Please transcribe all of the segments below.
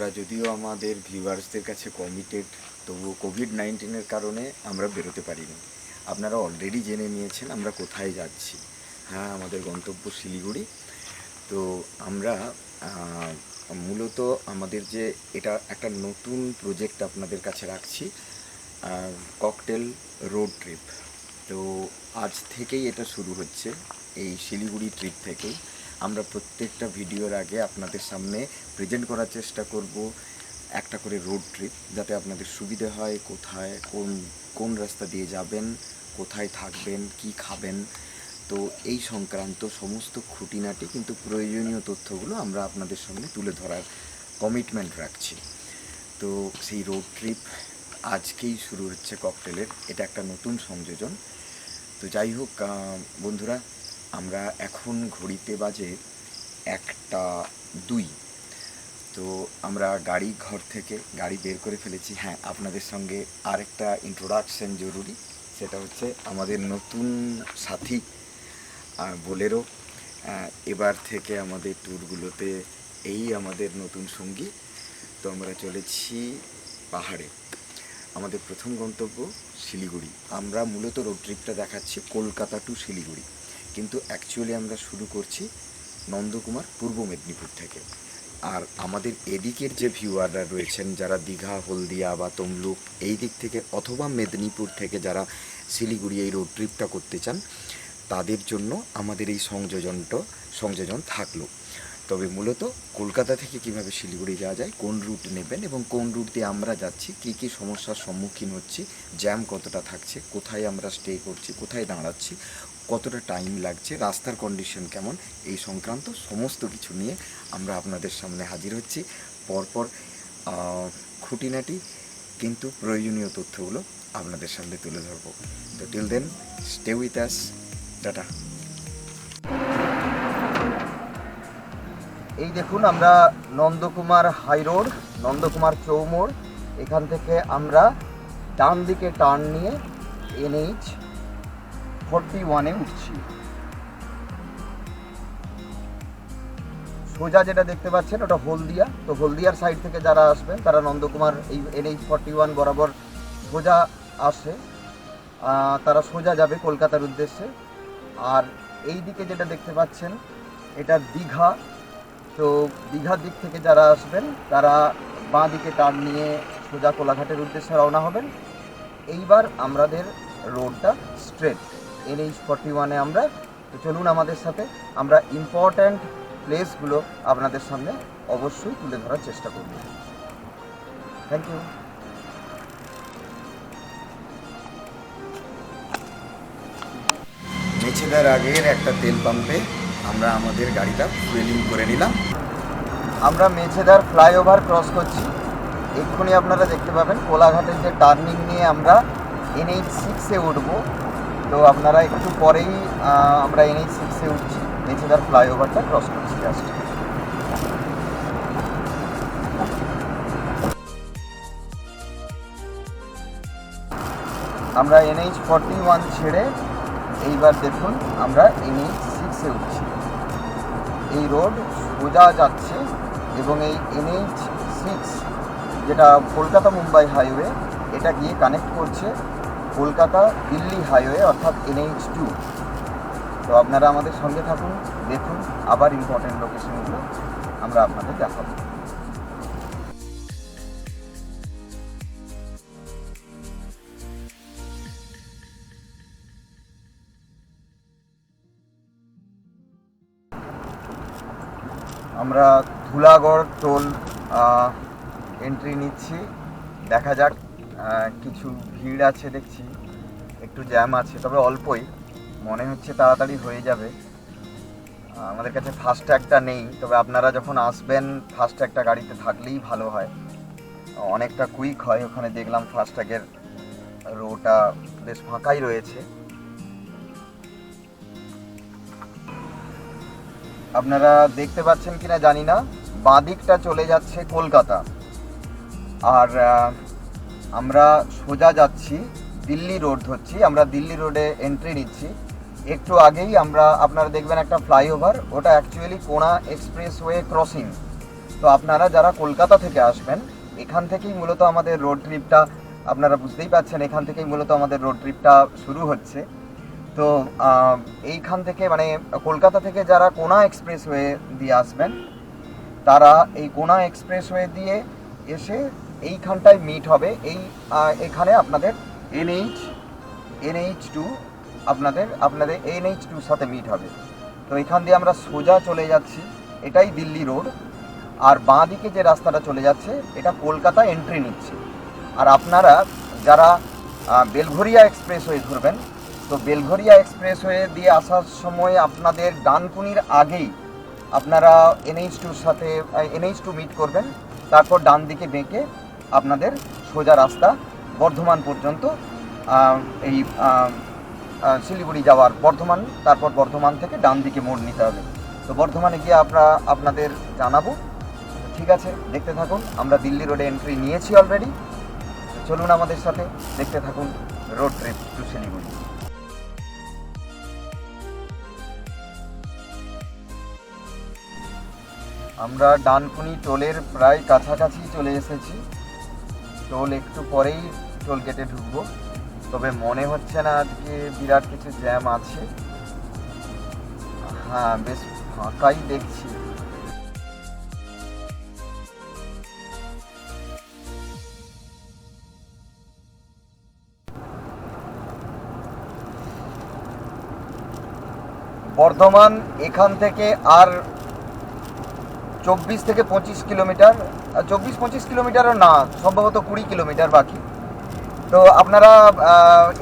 আমরা যদিও আমাদের ভিউয়ার্সদের কাছে কমিটেড তবুও কোভিড নাইন্টিনের কারণে আমরা বেরোতে পারিনি। আপনারা অলরেডি জেনে নিয়েছেন আমরা কোথায় যাচ্ছি। হ্যাঁ আমাদের গন্তব্য শিলিগুড়ি। তো আমরা মূলত আমাদের যে এটা একটা নতুন প্রজেক্ট আপনাদের কাছে রাখছি ককটেল রোড ট্রিপ তো আজ থেকেই এটা শুরু হচ্ছে, এই শিলিগুড়ি ট্রিপ থেকেই। আমরা প্রত্যেকটা ভিডিওর আগে আপনাদের সামনে প্রেজেন্ট করার চেষ্টা করব একটা করে রোড ট্রিপ যাতে আপনাদের সুবিধে হয়, কোথায়, কোন কোন রাস্তা দিয়ে যাবেন, কোথায় থাকবেন, কি খাবেন। তো এই সংক্রান্ত সমস্ত খুঁটিনাটি কিন্তু প্রয়োজনীয় তথ্যগুলো আমরা আপনাদের সামনে তুলে ধরার কমিটমেন্ট রাখছি। তো সেই রোড ট্রিপ আজকেই শুরু হচ্ছে ককটেলের এটা একটা নতুন সংযোজন। তো যাই হোক বন্ধুরা আমরা এখন ঘড়িতে বাজে একটা দুই। তো আমরা গাড়ি ঘর থেকে গাড়ি বের করে ফেলেছি। হ্যাঁ আপনাদের সঙ্গে আরেকটা ইন্ট্রোডাকশন জরুরি। সেটা হচ্ছে আমাদের নতুন সাথী বোলেরো। এবার থেকে আমাদের ট্যুরগুলোতে এই আমাদের নতুন সঙ্গী। তো আমরা চলেছি পাহাড়ে। আমাদের প্রথম গন্তব্য শিলিগুড়ি। আমরা মূলত রোড ট্রিপটা দেখাচ্ছি কলকাতা টু শিলিগুড়ি। কিন্তু অ্যাকচুয়ালি আমরা শুরু করছি নন্দকুমার পূর্ব মেদিনীপুর থেকে। আর আমাদের এদিকের যে ভিউয়াররা রয়েছেন, যারা দীঘা, হলদিয়া বা তমলুক এই দিক থেকে অথবা মেদিনীপুর থেকে যারা শিলিগুড়ি এই রোড ট্রিপটা করতে চান, তাদের জন্য আমাদের এই সংযোজনটা, সংযোজন থাকল। তবে মূলত কলকাতা থেকে কীভাবে শিলিগুড়ি যাওয়া যায়, কোন রুট নেবেন এবং কোন রুট দিয়ে আমরা যাচ্ছি, কী কী সমস্যার সম্মুখীন হচ্ছি জ্যাম কতটা থাকছে, কোথায় আমরা স্টে করছি, কোথায় দাঁড়াচ্ছি কতটা টাইম লাগছে, রাস্তার কন্ডিশন কেমন, এই সংক্রান্ত সমস্ত কিছু নিয়ে আমরা আপনাদের সামনে হাজির হচ্ছি। পরপর খুঁটিনাটি কিন্তু প্রয়োজনীয় তথ্যগুলো আপনাদের সামনে তুলে ধরবো। তো till then stay with us tata. এই দেখুন আমরা নন্দকুমার হাই রোড নন্দকুমার চৌমোড়। এখান থেকে আমরা ডান দিকে টার্ন নিয়ে এনএইচ ফোরটি ওয়ানে উঠছি। সোজা যেটা দেখতে পাচ্ছেন, ওটা হলদিয়া। তো হলদিয়ার সাইড থেকে যারা আসবেন, তারা নন্দকুমার এই এনএইচ ফর্টি ওয়ান বরাবর সোজা আসে। তারা সোজা যাবে কলকাতার উদ্দেশ্যে। আর এই দিকে যেটা দেখতে পাচ্ছেন, এটা দীঘা। তো দীঘার দিক থেকে যারা আসবেন, তারা বাঁ দিকে টার্ন নিয়ে সোজা কোলাঘাটের উদ্দেশ্যে রওনা হবেন। এইবার আমাদের রোডটা স্ট্রেট এনএইচ ফর্টি ওয়ানে আমরা তো চলুন আমাদের সাথে আমরা ইম্পর্ট্যান্ট প্লেসগুলো আপনাদের সামনে অবশ্যই তুলে ধরার চেষ্টা করব। থ্যাংক ইউ মেছেদার আগের একটা তেল পাম্পে আমরা আমাদের গাড়িটা ফুয়েলিং করে নিলাম। আমরা মেছেদার ফ্লাইওভার ক্রস করছি। এক্ষুনি আপনারা দেখতে পাবেন কোলাঘাটের যে টার্নিং নিয়ে আমরা এনএইচ সিক্সে উঠব তো আপনারা একটু পরেই আমরা এনএইচ সিক্সে উঠছি। মেছেদার ফ্লাইওভারটা ক্রস করছি জাস্ট আমরা এনএইচ ফর্টি ওয়ান ছেড়ে এইবার দেখুন, আমরা এনএইচ সিক্সে উঠছি। এই রোড সোজা যাচ্ছে এবং এই এনএইচ সিক্স যেটা কলকাতা মুম্বাই হাইওয়ে এটা গিয়ে কানেক্ট করছে কলকাতা দিল্লি হাইওয়ে অর্থাৎ এনএইচ টু। তো আপনারা আমাদের সঙ্গে থাকুন, দেখুন, আবার ইম্পর্টেন্ট লোকেশনগুলো আমরা আপনাদের দেখাবো। আমরা ধুলাগড় টোল এন্ট্রি নিচ্ছি। দেখা যাক কিছু ভিড় আছে দেখছি, একটু জ্যাম আছে, তবে অল্পই। মনে হচ্ছে তাড়াতাড়ি হয়ে যাবে। আমাদের কাছে ফাস্ট ট্যাগটা নেই, তবে আপনারা যখন আসবেন ফাস্ট ট্যাগটা গাড়িতে থাকলেই ভালো হয়। অনেকটা কুইক হয়, ওখানে দেখলাম ফাস্ট ট্যাগের রোটা বেশ ফাঁকাই রয়েছে। আপনারা দেখতে পাচ্ছেন কিনা জানি না, বাঁদিকটা চলে যাচ্ছে কলকাতা। আর আমরা সোজা যাচ্ছি, দিল্লি রোড ধরছি, আমরা দিল্লি রোডে এন্ট্রি নিচ্ছি। একটু আগেই আমরা, আপনারা দেখবেন একটা ফ্লাইওভার ওটা অ্যাকচুয়ালি কোনা এক্সপ্রেসওয়ে ক্রসিং তো আপনারা যারা কলকাতা থেকে আসবেন, এখান থেকেই মূলত আমাদের রোড ট্রিপটা আপনারা বুঝতেই পাচ্ছেন এখান থেকেই মূলত আমাদের রোড ট্রিপটা শুরু হচ্ছে। তো এইখান থেকে মানে কলকাতা থেকে যারা কোনা এক্সপ্রেস এক্সপ্রেসওয়ে দিয়ে আসবেন, তারা এই কোনা এক্সপ্রেস এক্সপ্রেসওয়ে দিয়ে এসে এইখানটায় মিট হবে। এই এখানে আপনাদের এনএইচ এনএইচ টু আপনাদের আপনাদের এনএইচ টুর সাথে মিট হবে। তো এখান দিয়ে আমরা সোজা চলে যাচ্ছি। এটাই দিল্লি রোড। আর বাঁ দিকে যে রাস্তাটা চলে যাচ্ছে, এটা কলকাতা এন্ট্রি নিচ্ছে। আর আপনারা যারা বেলঘরিয়া এক্সপ্রেস হয়ে ধরবেন তো বেলঘরিয়া এক্সপ্রেস হয়ে দিয়ে আসার সময় আপনাদের ডানকুনির আগেই আপনারা এনএইচ টুর সাথে এনএইচ টু মিট করবেন। তারপর ডান দিকে বেঁকে আপনাদের সোজা রাস্তা বর্ধমান পর্যন্ত এই শিলিগুড়ি যাওয়ার বর্ধমান, তারপর বর্ধমান থেকে ডান দিকে মোড় নিতে হবে। তো বর্ধমানে গিয়ে আমরা আপনাদের জানাব। ঠিক আছে, দেখতে থাকুন, আমরা দিল্লি রোডে এন্ট্রি নিয়েছি অলরেডি চলুন আমাদের সাথে, দেখতে থাকুন রোড ট্রিপ টু শিলিগুড়ি। আমরা ডানকুনি টোলের প্রায় কাছাকাছি চলে এসেছি। টোল একটু পরেই টোল গেটে ঢুকবো। তবে মনে হচ্ছে না আজকে বিরাট কিছু জ্যাম আছে। হ্যাঁ বেশ ফাঁকাই দেখছি। বর্ধমান এখান থেকে আর চব্বিশ থেকে পঁচিশ কিলোমিটার চব্বিশ পঁচিশ কিলোমিটারও না সম্ভবত কুড়ি কিলোমিটার বাকি। তো আপনারা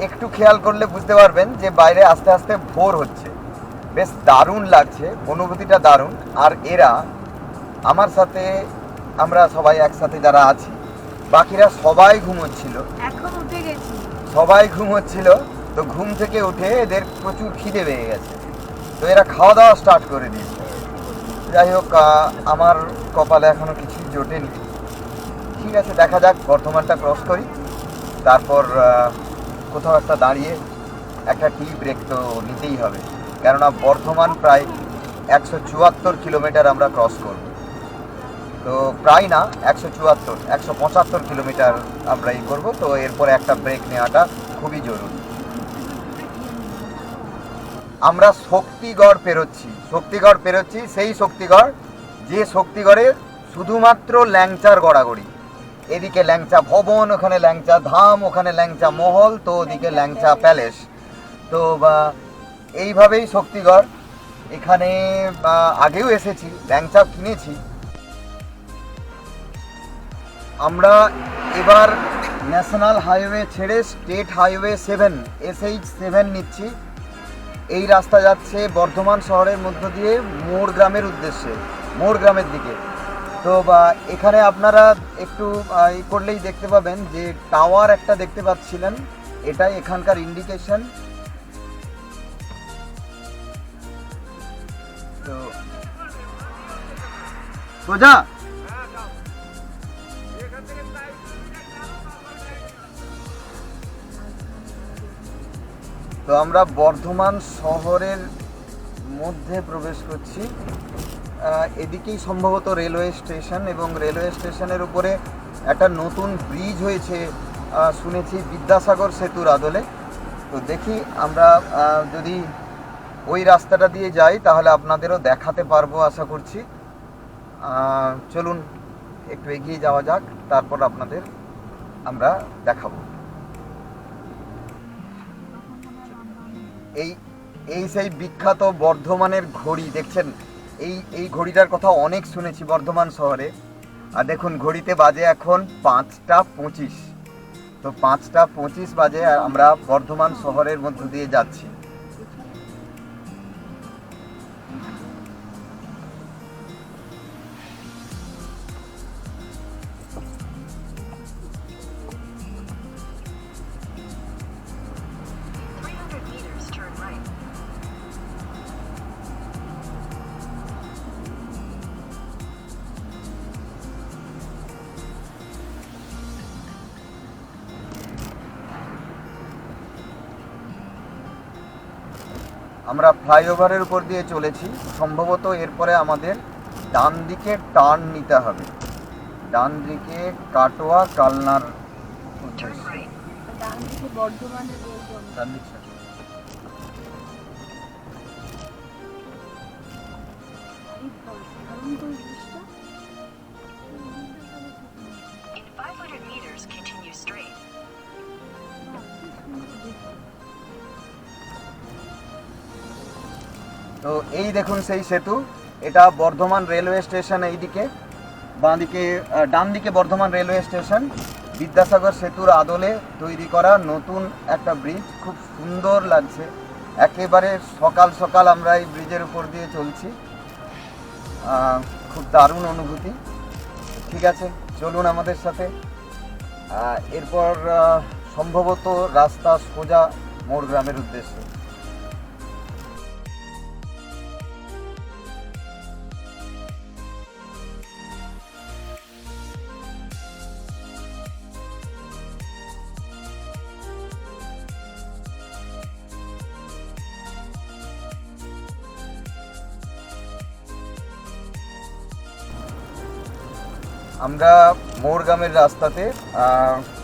একটু খেয়াল করলে বুঝতে পারবেন যে বাইরে আস্তে আস্তে ভোর হচ্ছে। বেশ দারুণ লাগছে অনুভূতিটা দারুণ। আর এরা আমার সাথে আমরা সবাই একসাথে যারা আছি বাকিরা সবাই ঘুমোচ্ছিল। এখন উঠে গেছি। সবাই ঘুমোচ্ছিল তো ঘুম থেকে উঠে এদের প্রচুর খিদে পেয়ে গেছে। তো এরা খাওয়া দাওয়া স্টার্ট করে দিয়েছে। যাই হোক আমার কপালে এখনও কিছুই জোটেনি। ঠিক আছে, দেখা যাক, বর্ধমানটা ক্রস করি। তারপর কোথাও একটা দাঁড়িয়ে একটা টি ব্রেক তো নিতেই হবে। কেননা বর্ধমান প্রায় একশো চুয়াত্তর কিলোমিটার আমরা ক্রস করব। তো প্রায় না, একশো চুয়াত্তর, একশো পঁচাত্তর কিলোমিটার আমরা ই করব। তো এরপরে একটা ব্রেক নেওয়াটা খুবই জরুরি। আমরা শক্তিগড় পেরোচ্ছি। শক্তিগড় পেরোচ্ছি, সেই শক্তিগড়, যে শক্তিগড়ে শুধুমাত্র ল্যাংচার গড়াগড়ি। এদিকে ল্যাংচা ভবন, ওখানে ল্যাংচা ধাম, ওখানে ল্যাংচা মহল, তো ওদিকে ল্যাংচা প্যালেস। তো এইভাবেই শক্তিগড়। এখানে আগেও এসেছি, ল্যাংচা কিনেছি। আমরা এবার ন্যাশনাল হাইওয়ে ছেড়ে state highway seven SH seven নিচ্ছি। এই রাস্তা যাচ্ছে বর্ধমান শহরের মধ্য দিয়ে মোড় গ্রামের উদ্দেশ্যে, মোড় গ্রামের দিকে। তো বা এখানে আপনারা একটু ই করলেই দেখতে পাবেন যে টাওয়ার একটা দেখতে পাচ্ছিলেন, এটাই এখানকার ইন্ডিকেশন তো সোজা তো আমরা বর্ধমান শহরের মধ্যে প্রবেশ করছি। এদিকেই সম্ভবত রেলওয়ে স্টেশন এবং রেলওয়ে স্টেশনের উপরে একটা নতুন ব্রিজ হয়েছে শুনেছি বিদ্যাসাগর সেতুর আদলে। তো দেখি আমরা যদি ওই রাস্তাটা দিয়ে যাই, তাহলে আপনাদেরও দেখাতে পারব আশা করছি। চলুন, একটু এগিয়ে যাওয়া যাক, তারপর আপনাদের আমরা দেখাবো। এই এই সেই বিখ্যাত বর্ধমানের ঘড়ি, দেখছেন? এই এই ঘড়িটার কথা অনেক শুনেছি বর্ধমান শহরে। আর দেখুন, ঘড়িতে বাজে এখন পাঁচটা পঁচিশ। তো পাঁচটা পঁচিশ বাজে আমরা বর্ধমান শহরের মধ্য দিয়ে যাচ্ছি। আমরা ফ্লাইওভারের উপর দিয়ে চলেছি। সম্ভবত এরপরে আমাদের ডান দিকে টার্ন নিতে হবে। ডান দিকে কাটোয়া কালনার. ডান দিকে বর্ধমানের তো এই দেখুন সেই সেতু। এটা বর্ধমান রেলওয়ে স্টেশন এইদিকে। বাঁ দিকে আহ, ডান দিকে বর্ধমান রেলওয়ে স্টেশন। বিদ্যাসাগর সেতুর আদলে তৈরি করা নতুন একটা ব্রিজ খুব সুন্দর লাগছে। একেবারে সকাল সকাল আমরা এই ব্রিজের উপর দিয়ে চলছি। খুব দারুণ অনুভূতি। ঠিক আছে চলুন আমাদের সাথে। এরপর সম্ভবত রাস্তা সোজা মোড় গ্রামের উদ্দেশ্যে। আমরা মোড়গ্রামের রাস্তাতে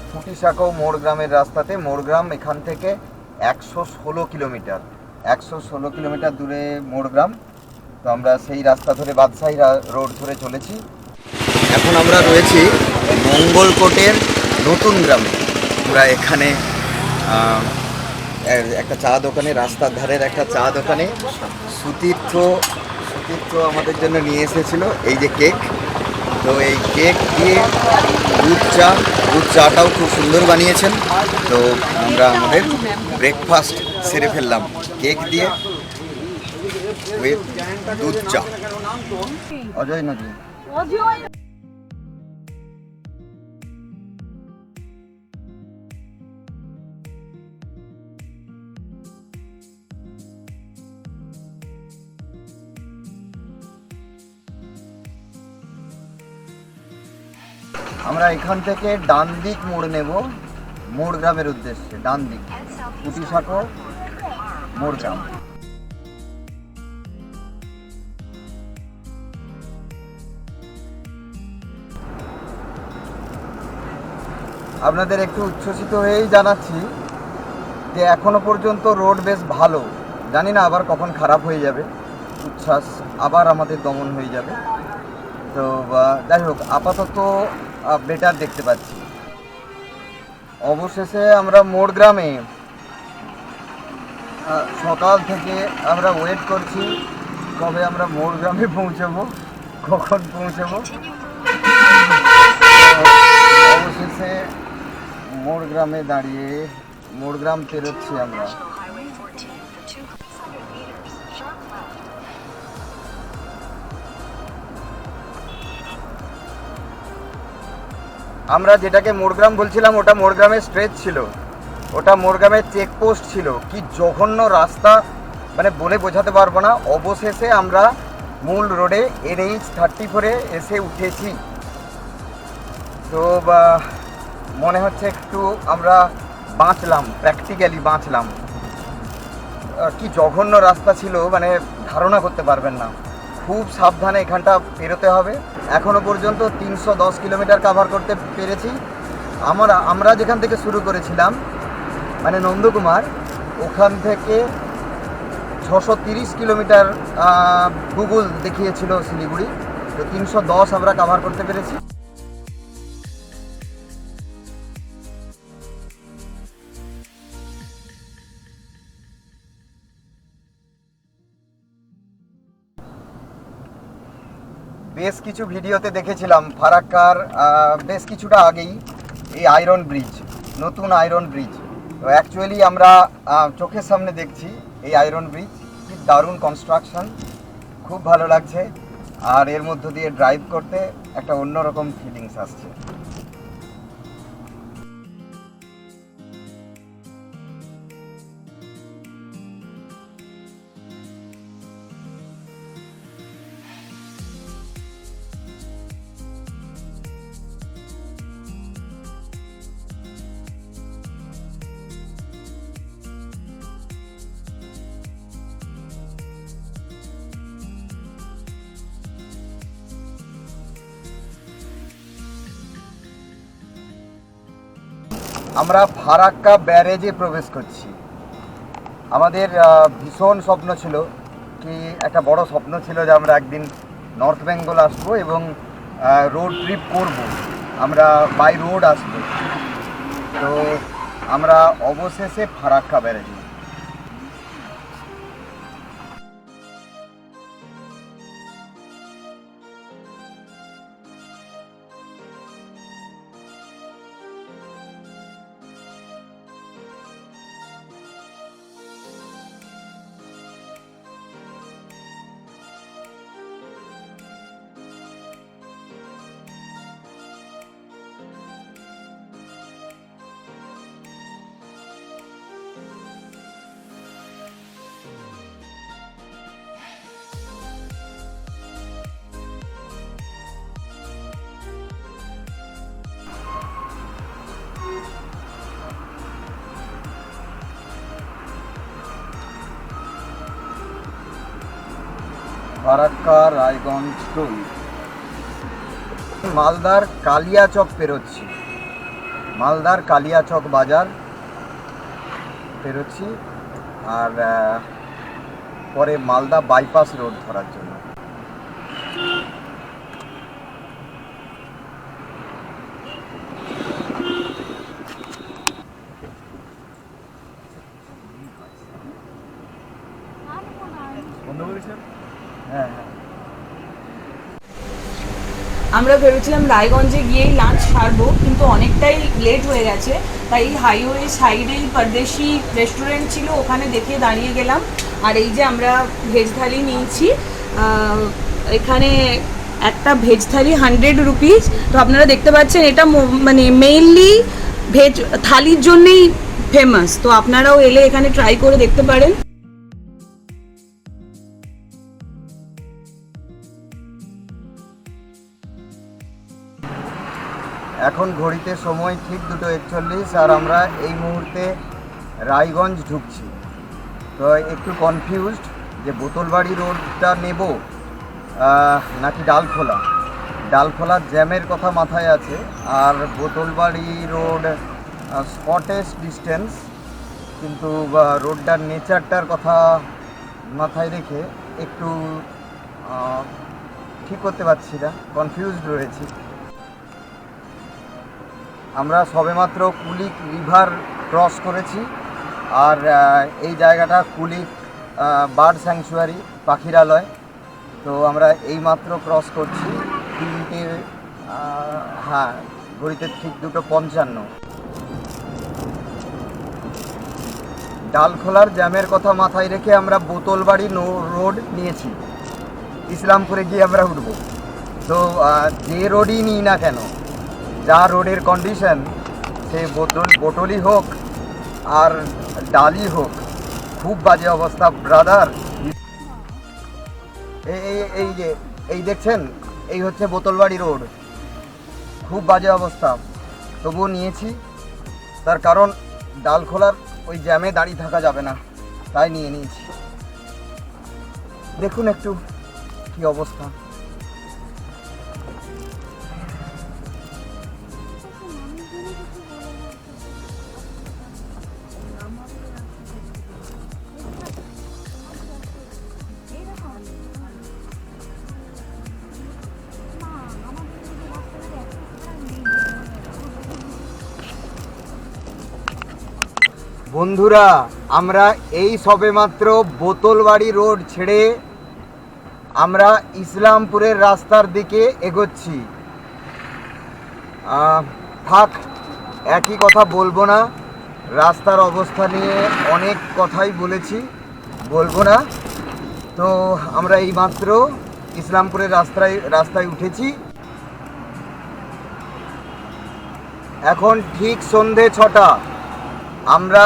ফুটিসাঁকো মোড়গ্রামের রাস্তাতে। মোড়গ্রাম এখান থেকে একশো ষোলো কিলোমিটার। একশো ষোলো কিলোমিটার দূরে মোড়গ্রাম তো আমরা সেই রাস্তা ধরে বাদশাহী রোড ধরে চলেছি। এখন আমরা রয়েছি মঙ্গলকোটের নতুন গ্রামে। আমরা এখানে একটা চা দোকানে, রাস্তার ধারের একটা চা দোকানে সুতীর্থ সুতীর্থ আমাদের জন্য নিয়ে এসেছিল। এই যে কেক। তো এই কেক দিয়ে দুধ চা দুধ চাটাও খুব সুন্দর বানিয়েছেন। তো আমরা আমাদের ব্রেকফাস্ট সেরে ফেললাম। কেক দিয়ে উইথ দুধ চা। অজয় নদী আমরা এখান থেকে ডান দিক মোড় নেব, মোড় গ্রামের উদ্দেশ্যে, ডান দিক। Head southeast কুটি সাঁকো, মোড় গ্রাম। আপনাদের একটু উচ্ছ্বসিত হয়েই জানাচ্ছি যে এখনও পর্যন্ত রোড বেশ ভালো। জানি না আবার কখন খারাপ হয়ে যাবে। উচ্ছ্বাস আবার আমাদের দমন হয়ে যাবে। তো যাই হোক, আপাতত বেটার দেখতে পাচ্ছি। অবশেষে আমরা মোড় গ্রামে সকাল থেকে আমরা ওয়েট করছি, কবে আমরা মোড় গ্রামে পৌঁছাবো, কখন পৌঁছাবো। অবশেষে মোড় গ্রামে দাঁড়িয়ে মোড় গ্রাম পেরোচ্ছি আমরা। আমরা যেটাকে মোরগ্রাম বলছিলাম, ওটা মোড়গ্রামের স্ট্রেচ ছিল। ওটা মোড়গ্রামের চেকপোস্ট ছিল। কি জঘন্য রাস্তা মানে বলে বোঝাতে পারব না। অবশেষে আমরা মূল রোডে এনএইচ থার্টি ফোরে এসে উঠেছি। তো মনে হচ্ছে একটু আমরা বাঁচলাম প্র্যাকটিক্যালি বাঁচলাম। কি জঘন্য রাস্তা ছিল মানে ধারণা করতে পারবেন না। খুব সাবধানে এখানটা পেরোতে হবে। এখনও পর্যন্ত তিনশো দশ কিলোমিটার কাভার করতে পেরেছি। আমরা আমরা যেখান থেকে শুরু করেছিলাম মানে নন্দকুমার, ওখান থেকে ছশো তিরিশ কিলোমিটার গুগল দেখিয়েছিল শিলিগুড়ি। তো তিনশো দশ আমরা কাভার করতে পেরেছি। বেশ কিছু ভিডিওতে দেখেছিলাম, ফারাক্কার বেশ কিছুটা আগেই এই আয়রন ব্রিজ নতুন আয়রন ব্রিজ তো অ্যাকচুয়ালি আমরা চোখের সামনে দেখছি এই আয়রন ব্রিজ কি দারুণ কনস্ট্রাকশন খুব ভালো লাগছে। আর এর মধ্য দিয়ে ড্রাইভ করতে একটা অন্যরকম ফিলিংস আসছে। আমরা ফারাক্কা ব্যারেজে প্রবেশ করছি। আমাদের ভীষণ স্বপ্ন ছিল কি একটা বড় স্বপ্ন ছিল যে আমরা একদিন নর্থ বেঙ্গল আসব এবং রোড ট্রিপ করব। আমরা বাই রোড আসব। তো আমরা অবশেষে ফারাক্কা ব্যারেজে ফারাক্কা রায়গঞ্জ টোল। মালদার কালিয়াচক পেরোচ্ছি। মালদার কালিয়াচক বাজার পেরোচ্ছি। আর পরে মালদা বাইপাস রোড ধরার জন্য হ্যাঁ হ্যাঁ আমরা ভেবেছিলাম রায়গঞ্জে গিয়েই লাঞ্চ সারবো, কিন্তু অনেকটাই লেট হয়ে গেছে। তাই হাইওয়ে সাইডেই পরদেশি রেস্টুরেন্ট ছিল, ওখানে দেখে দাঁড়িয়ে গেলাম। আর এই যে আমরা ভেজ থালি নিয়েছি এখানে একটা ভেজ থালি হান্ড্রেড রুপিস তো আপনারা দেখতে পাচ্ছেন, এটা মানে মেইনলি ভেজ থালির জন্যেই ফেমাস তো আপনারাও এলে এখানে ট্রাই করে দেখতে পারেন। এখন ঘড়িতে সময় ঠিক দুটো একচল্লিশ আর আমরা এই মুহূর্তে রায়গঞ্জ ঢুকছি। তো একটু কনফিউজড যে বোতলবাড়ি রোডটা নেব নাকি ডালখোলা? ডালখোলার জ্যামের কথা মাথায় আছে আর বোতলবাড়ি রোড শর্টেস্ট ডিস্টেন্স কিন্তু রোডটার নেচারটার কথা মাথায় রেখে একটু ঠিক করতে পারছি না কনফিউজড রয়েছি। আমরা সবেমাত্র কুলিক রিভার ক্রস করেছি। আর এই জায়গাটা কুলিক বার্ড স্যাংচুয়ারি, পাখিরালয়। তো আমরা এইমাত্র ক্রস করছি তিনটে হ্যাঁ ঘড়িতে ঠিক দুটো পঞ্চান্ন। ডালখোলার জ্যামের কথা মাথায় রেখে আমরা বোতলবাড়ি নো- রোড নিয়েছি। ইসলামপুরে গিয়ে আমরা উঠবো। তো যে রোডই নিই না কেন যা রোডের কন্ডিশন সে বোতল বোতলই হোক আর ডালই হোক, খুব বাজে অবস্থা ব্রাদার এই, এই- এই যে, এই দেখছেন, এই হচ্ছে বোতলবাড়ি রোড। খুব বাজে অবস্থা। তবুও নিয়েছি, তার কারণ ডাল খোলার ওই জ্যামে দাঁড়িয়ে থাকা যাবে না, তাই নিয়ে নিয়েছি। দেখুন একটু কি অবস্থা। বন্ধুরা, আমরা এই সবেমাত্র বোতলবাড়ি রোড ছেড়ে আমরা ইসলামপুরের রাস্তার দিকে এগোচ্ছি। থাক, একই কথা বলব না। রাস্তার অবস্থা নিয়ে অনেক কথাই বলেছি, বলব না। তো আমরা এইমাত্র ইসলামপুরের রাস্তায় রাস্তায় উঠেছি। এখন ঠিক সন্ধে ছটা। আমরা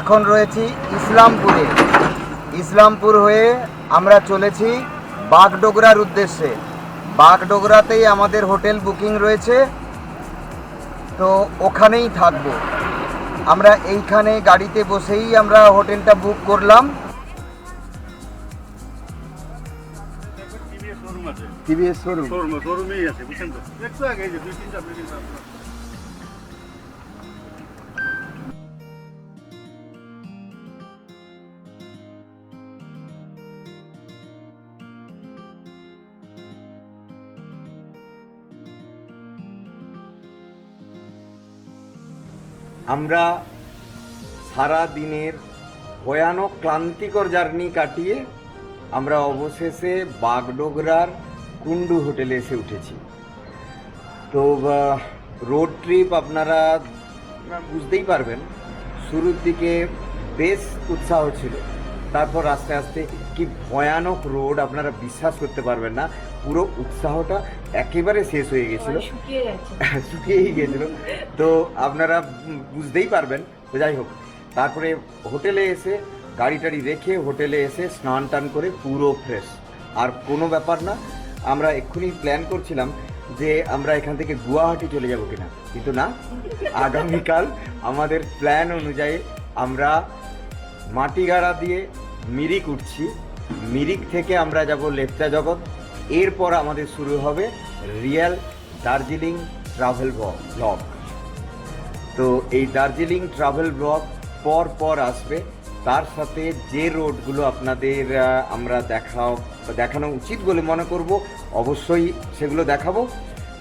এখন রয়েছি ইসলামপুরে। ইসলামপুর হয়ে আমরা চলেছি বাগডোগরার উদ্দেশ্যে। বাগডোগরাতেই আমাদের হোটেল বুকিং রয়েছে। তো ওখানেই থাকব। আমরা এইখানে গাড়িতে বসেই আমরা হোটেলটা বুক করলাম। TVS showroom showroom. শোরুম শোরুমেই আছে বুঝছেন তো? একটু আগে যে দুই তিনটা আমরা সারা দিনের ভয়ানক ক্লান্তিকর জার্নি কাটিয়ে আমরা অবশেষে বাগডোগরার কুন্ডু হোটেলে এসে উঠেছি। তো রোড ট্রিপ আপনারা বুঝতেই পারবেন, শুরুর দিকে বেশ উৎসাহ ছিল, তারপর আস্তে আস্তে কি ভয়ানক রোড আপনারা বিশ্বাস করতে পারবেন না পুরো উৎসাহটা একেবারে শেষ হয়ে গেছিল। শুকিয়েই গেছিল। তো আপনারা বুঝতেই পারবেন। তো যাই হোক তারপরে হোটেলে এসে গাড়ি টাড়ি রেখে হোটেলে এসে স্নান টান করে পুরো ফ্রেশ আর কোনো ব্যাপার না আমরা এক্ষুনি প্ল্যান করছিলাম যে আমরা এখান থেকে গুয়াহাটি চলে যাব কিনা। কিন্তু না আগামীকাল আমাদের প্ল্যান অনুযায়ী আমরা মাটিগাড়া দিয়ে মিরিক উঠছি। মিরিক থেকে আমরা যাব লেপচা জগৎ। এরপর আমাদের শুরু হবে রিয়েল দার্জিলিং ট্রাভেল ব্লগ তো এই দার্জিলিং ট্রাভেল ব্লগ পর পর আসবে। তার সাথে যে রোডগুলো আপনাদের আমরা দেখা, দেখানো উচিত বলে মনে করব, অবশ্যই সেগুলো দেখাবো।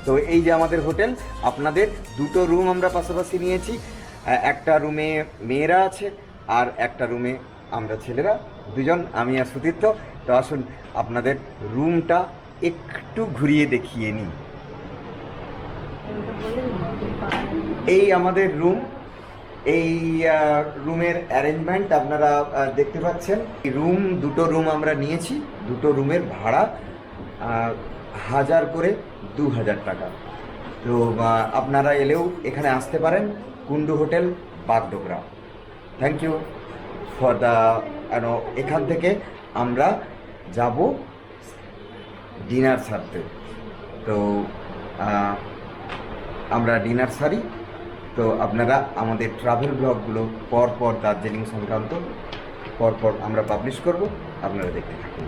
তো এই যে আমাদের হোটেল, আপনাদের দুটো রুম আমরা পাশাপাশি নিয়েছি। একটা রুমে মেয়েরা আছে আর একটা রুমে আমরা ছেলেরা। দুজন, আমি আর সুতীর্থ তো আসুন, আপনাদের রুমটা একটু ঘুরিয়ে দেখিয়ে নিই। এই আমাদের রুম, এই রুমের অ্যারেঞ্জমেন্ট আপনারা দেখতে পাচ্ছেন। রুম, দুটো রুম আমরা নিয়েছি, দুটো রুমের ভাড়া হাজার করে দু হাজার টাকা। তো আপনারা এলেও এখানে আসতে পারেন Kundu hotel, Bagdogra. Thank you for the এখান থেকে আমরা যাব ডিনার সারতে। তো আমরা ডিনার সারি। তো আপনারা আমাদের ট্রাভেল ব্লগগুলো পরপর পর দার্জিলিং সংক্রান্ত পরপর পর আমরা পাবলিশ করব। আপনারা দেখতে থাকুন।